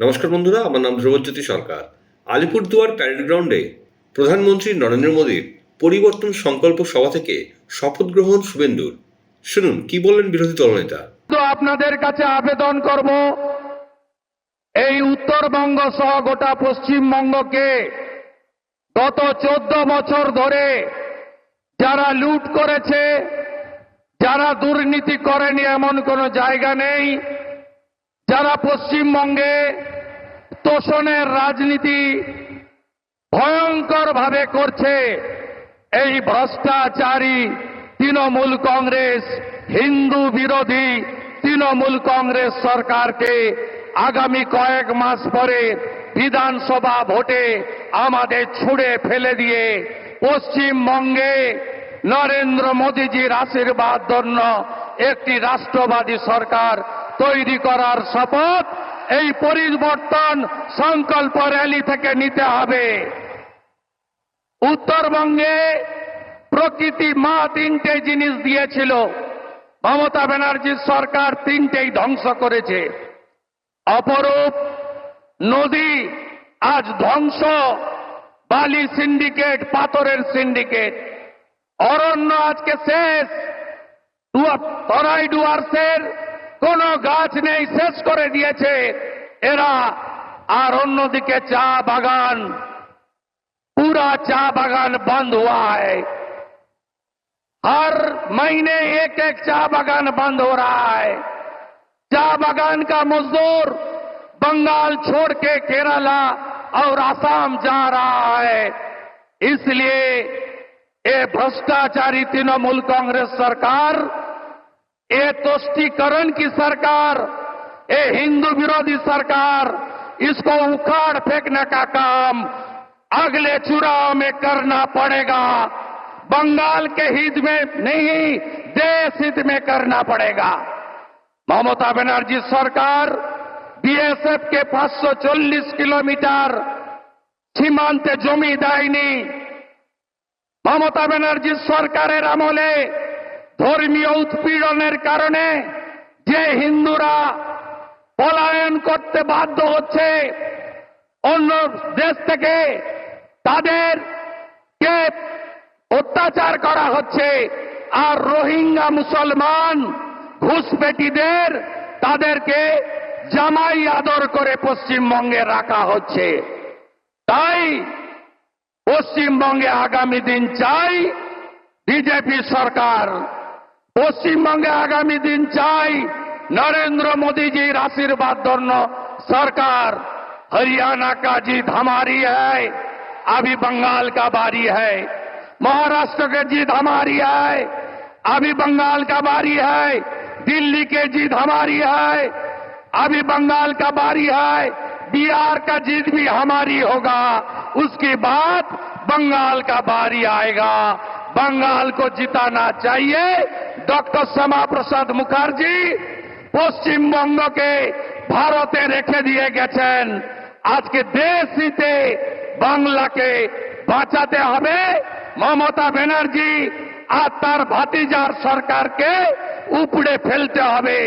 নমস্কার বন্ধুরা, আমার নাম ধ্রুবজ্যোতি সরকার। আলিপুরদুয়ার প্যারেড গ্রাউন্ডে প্রধানমন্ত্রী নরেন্দ্র মোদীর পরিবর্তন সংকল্প সভা থেকে শপথ গ্রহণ শুভেন্দুর। শুনুন, কি বললেন বিরোধী দলনেতা? তো আপনাদের কাছে আবেদন করব, এই উত্তরবঙ্গ সহ গোটা পশ্চিমবঙ্গকে গত চোদ্দ বছর ধরে যারা লুট করেছে, যারা দুর্নীতি করেনি এমন কোনো জায়গা নেই। যারা পশ্চিমবঙ্গে তোষণের রাজনীতি ভয়ঙ্কর ভাবে করছে, এই ভ্রষ্টাচারী তৃণমূল কংগ্রেস, হিন্দু বিরোধী তৃণমূল কংগ্রেস সরকারকে আগামী কয়েক মাস পরে বিধানসভা ভোটে আমাদের ছুঁড়ে ফেলে দিয়ে পশ্চিমবঙ্গে নরেন্দ্র মোদীজির আশীর্বাদ জন্য একটি রাষ্ট্রবাদী সরকার তৈরি করার শপথ, এই পরিবর্তন সংকল্প র্যালি থেকে নিতে হবে। উত্তরবঙ্গে প্রকৃতি মা তিনটে জিনিস দিয়েছিল। মমতা ব্যানার্জির সরকার তিনটেই ধ্বংস করেছে। অপরূপ নদী আজ ধ্বংস, বালি সিন্ডিকেট, পাথরের সিন্ডিকেট। অরণ্য আজকে শেষ। তরাই ডুয়ার্সের কোন গাছ নেই শেষ করে দিয়েছে এরা আর অন্যদিকে চা বাগান पूरा चा बागान बंद हुआ है हर महीने एक एक चा बागान बंद हो रहा है चा बागान का मजदूर बंगाल छोड़ के केरला और असम जा रहा है इसलिए ये भ्रष्टाचारी तृणमूल कांग्रेस सरकार ये तुष्टीकरण की सरकार ये हिंदू विरोधी सरकार इसको उखाड़ फेंकने का काम अगले चुनाव में करना पड़ेगा बंगाल के हित में नहीं देश हित में करना पड़ेगा ममता बनर्जी सरकार बीएसएफ के 540 কিলোমিটার সীমান্তে জমি দেয়নি মমতা ব্যানার্জির সরকারের আমলে ধর্মীয় উৎপীড়নের কারণে যে হিন্দুরা পলায়ন করতে বাধ্য হচ্ছে, অন্য দেশ থেকে তাদেরকে অত্যাচার করা হচ্ছে। আর রোহিঙ্গা মুসলমান ঘুষপেটিদের তাদেরকে জামাই আদর করে পশ্চিমবঙ্গে রাখা হচ্ছে। তাই পশ্চিমবঙ্গে আগামী দিন চাই বিজেপি সরকার পশ্চিমবঙ্গে আগামী দিন চাই नरेंद्र मोदी जी आशीर्वाद दोनों सरकार हरियाणा का जीत हमारी है अभी बंगाल का बारी है महाराष्ट्र के जीत हमारी है अभी बंगाल का बारी है दिल्ली के जीत हमारी है अभी बंगाल का बारी है बिहार का जीत भी हमारी होगा उसके बाद बंगाल का बारी आएगा बंगाल को जिताना चाहिए डॉक्टर श्यामा प्रसाद मुखर्जी পশ্চিমবঙ্গকে ভারতে রেখে দিয়ে গেছেন আজকে দেশ হিতে বাংলাকে বাঁচাতে হবে মমতা ব্যানার্জি আর তার ভাতিজার সরকারকে উপড়ে ফেলতে হবে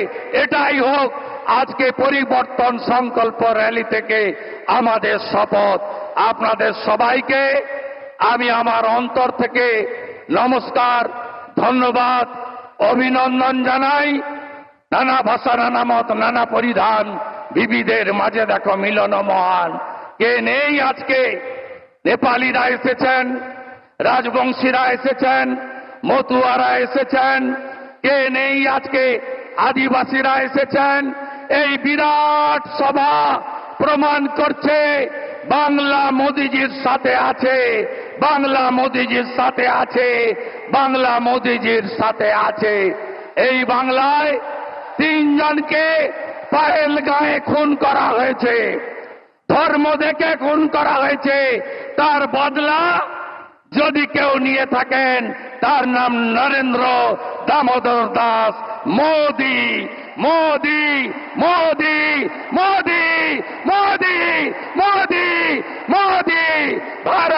এটাই হোক আজকে পরিবর্তন সংকল্প র্যালি থেকে আমাদের শপথ আপনাদের সবাইকে আমি আমার অন্তর থেকে নমস্কার, ধন্যবাদ, অভিনন্দন জানাই। নানা ভাষা, নানা মত, নানা পরিধান বিবিধের মাঝে দেখো মিলন মহান। কে নেই আজকে? নেপালিরা এসেছেন, রাজবংশীরা এসেছেন, মতুয়ারা এসেছেন। কে নেই আজকে? আদিবাসীরা এসেছেন। এই বিরাট সভা প্রমাণ করছে, বাংলা মোদিজির সাথে আছে। বাংলা মোদিজির সাথে আছে, বাংলা মোদিজির সাথে আছে। এই বাংলায় তিনজনকে পায়েল গায়ে খুন করা হয়েছে, ধর্ম দেখে খুন করা হয়েছে। তার বদলা যদি কেউ নিয়ে থাকেন, তার নাম নরেন্দ্র দামোদর দাস। মোদি মোদি মোদি মোদি মোদি মোদি মোদি